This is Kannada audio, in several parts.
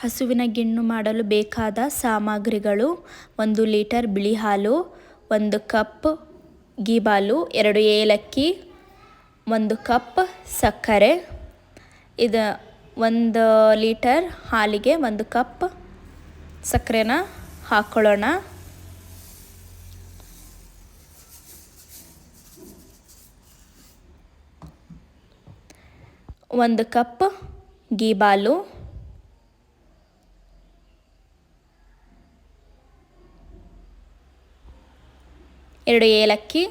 ಹಸುವಿನ ಗಿಣ್ಣು ಮಾಡಲು ಬೇಕಾದ ಸಾಮಗ್ರಿಗಳು ಒಂದು ಲೀಟರ್ ಬಿಳಿ ಹಾಲು, ಒಂದು ಕಪ್ ಗೀಬಾಲು ಎರಡು ಏಲಕ್ಕಿ, ಒಂದು ಕಪ್ ಸಕ್ಕರೆ, ಇದು ಒಂದು ಲೀಟರ್ ಹಾಲಿಗೆ ಒಂದು ಕಪ್ ಸಕ್ಕರೆನ ಹಾಕ್ಕೊಳ್ಳೋಣ ಒಂದು ಕಪ್ ಗೀಬಾಲು ಎರಡು ಏಲಕ್ಕಿ.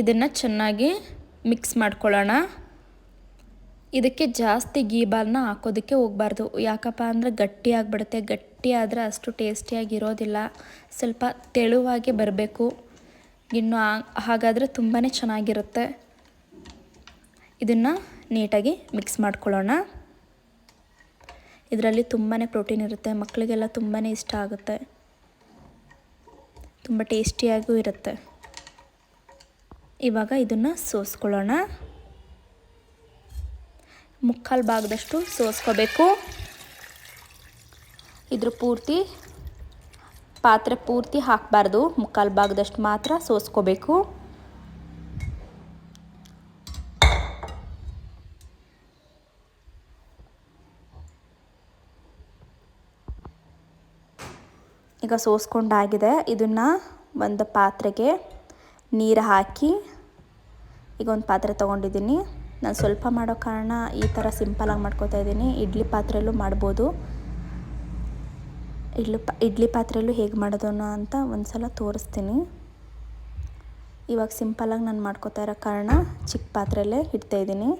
ಇದನ್ನು ಚೆನ್ನಾಗಿ ಮಿಕ್ಸ್ ಮಾಡ್ಕೊಳ್ಳೋಣ. ಇದಕ್ಕೆ ಜಾಸ್ತಿ ಗೀಬಾಲನ್ನ ಹಾಕೋದಕ್ಕೆ ಹೋಗಬಾರ್ದು. ಯಾಕಪ್ಪ ಅಂದರೆ ಗಟ್ಟಿ ಆಗಿಬಿಡುತ್ತೆ. ಗಟ್ಟಿ ಆದರೆ ಅಷ್ಟು ಟೇಸ್ಟಿಯಾಗಿ ಇರೋದಿಲ್ಲ. ಸ್ವಲ್ಪ ತೆಳುವಾಗಿ ಬರಬೇಕು. ಇನ್ನು ಹಾಗಾದರೆ ತುಂಬಾ ಚೆನ್ನಾಗಿರುತ್ತೆ. ಇದನ್ನು ನೀಟಾಗಿ ಮಿಕ್ಸ್ ಮಾಡ್ಕೊಳ್ಳೋಣ. ಇದರಲ್ಲಿ ತುಂಬಾ ಪ್ರೋಟೀನ್ ಇರುತ್ತೆ ಮಕ್ಕಳಿಗೆಲ್ಲ ತುಂಬಾ ಇಷ್ಟ ಆಗುತ್ತೆ. ತುಂಬ ಟೇಸ್ಟಿಯಾಗೂ ಇರುತ್ತೆ. ಇವಾಗ ಇದನ್ನು ಸೋಸ್ಕೊಳ್ಳೋಣ. ಮುಕ್ಕಾಲು ಭಾಗದಷ್ಟು ಸೋಸ್ಕೋಬೇಕು. ಇದ್ರ ಪೂರ್ತಿ ಪಾತ್ರೆ ಪೂರ್ತಿ ಹಾಕಬಾರ್ದು, ಮುಕ್ಕಾಲು ಭಾಗದಷ್ಟು ಮಾತ್ರ ಸೋಸ್ಕೋಬೇಕು. ಈಗ ಸೋಸ್ಕೊಂಡಾಗಿದೆ. ಇದನ್ನು ಒಂದು ಪಾತ್ರೆಗೆ ನೀರು ಹಾಕಿ ಈಗ ಒಂದು ಪಾತ್ರೆ ತೊಗೊಂಡಿದ್ದೀನಿ. ನಾನು ಸ್ವಲ್ಪ ಮಾಡೋ ಕಾರಣ ಈ ಥರ ಸಿಂಪಲಾಗಿ ಮಾಡ್ಕೋತಾ ಇದ್ದೀನಿ. ಇಡ್ಲಿ ಪಾತ್ರೆಯಲ್ಲೂ ಮಾಡ್ಬೋದು. ಇಡ್ಲಿ ಪಾ, ಇಡ್ಲಿ ಪಾತ್ರೆಯಲ್ಲೂ ಹೇಗೆ ಮಾಡೋದು ಅಂತ ಒಂದು ಸಲ ತೋರಿಸ್ತೀನಿ. ಇವಾಗ ಸಿಂಪಲಾಗಿ ನಾನು ಮಾಡ್ಕೋತಾ ಇರೋ ಕಾರಣ ಚಿಕ್ಕ ಪಾತ್ರೆಯಲ್ಲೇ ಇಡ್ತಾಯಿದ್ದೀನಿ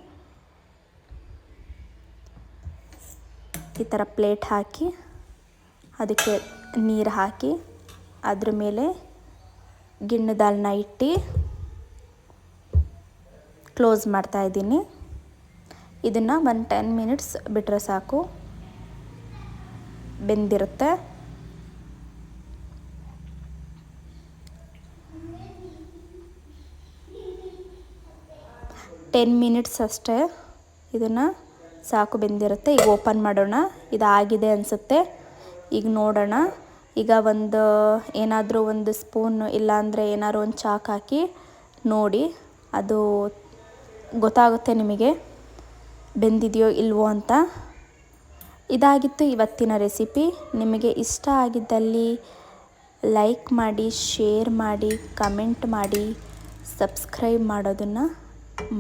ಈ ಥರ ಪ್ಲೇಟ್ ಹಾಕಿ ಅದಕ್ಕೆ ನೀರು ಹಾಕಿ ಅದ್ರ ಮೇಲೆ ಗಿಣ್ಣದಾಲ್ನ ಇಟ್ಟು ಕ್ಲೋಸ್ ಮಾಡ್ತಾ ಇದ್ದೀನಿ. ಇದನ್ನು ಒಂದು ಟೆನ್ ಮಿನಿಟ್ಸ್ ಬಿಟ್ಟರೆ ಸಾಕು. ಬೆಂದಿರುತ್ತೆ. ಟೆನ್ ಮಿನಿಟ್ಸ್ ಅಷ್ಟೇ. ಇದನ್ನು ಸಾಕು ಬೆಂದಿರುತ್ತೆ. ಈಗ ಓಪನ್ ಮಾಡೋಣ. ಇದಾಗಿದೆ ಅನಿಸುತ್ತೆ. ಈಗ ನೋಡೋಣ. ಈಗ ಒಂದು ಏನಾದರೂ ಒಂದು ಸ್ಪೂನ್ ಇಲ್ಲಾಂದರೆ ಏನಾದ್ರು ಒಂದು ಚಾಕ್ ಹಾಕಿ ನೋಡಿ. ಅದು ಗೊತ್ತಾಗುತ್ತೆ ನಿಮಗೆ ಬೆಂದಿದೆಯೋ ಇಲ್ವೋ ಅಂತ. ಇದಾಗಿತ್ತು ಇವತ್ತಿನ ರೆಸಿಪಿ ನಿಮಗೆ ಇಷ್ಟ ಆಗಿದ್ದಲ್ಲಿ ಲೈಕ್ ಮಾಡಿ ಶೇರ್ ಮಾಡಿ ಕಮೆಂಟ್ ಮಾಡಿ ಸಬ್ಸ್ಕ್ರೈಬ್ ಮಾಡೋದನ್ನು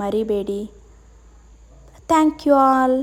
ಮರಿಬೇಡಿ. Thank you all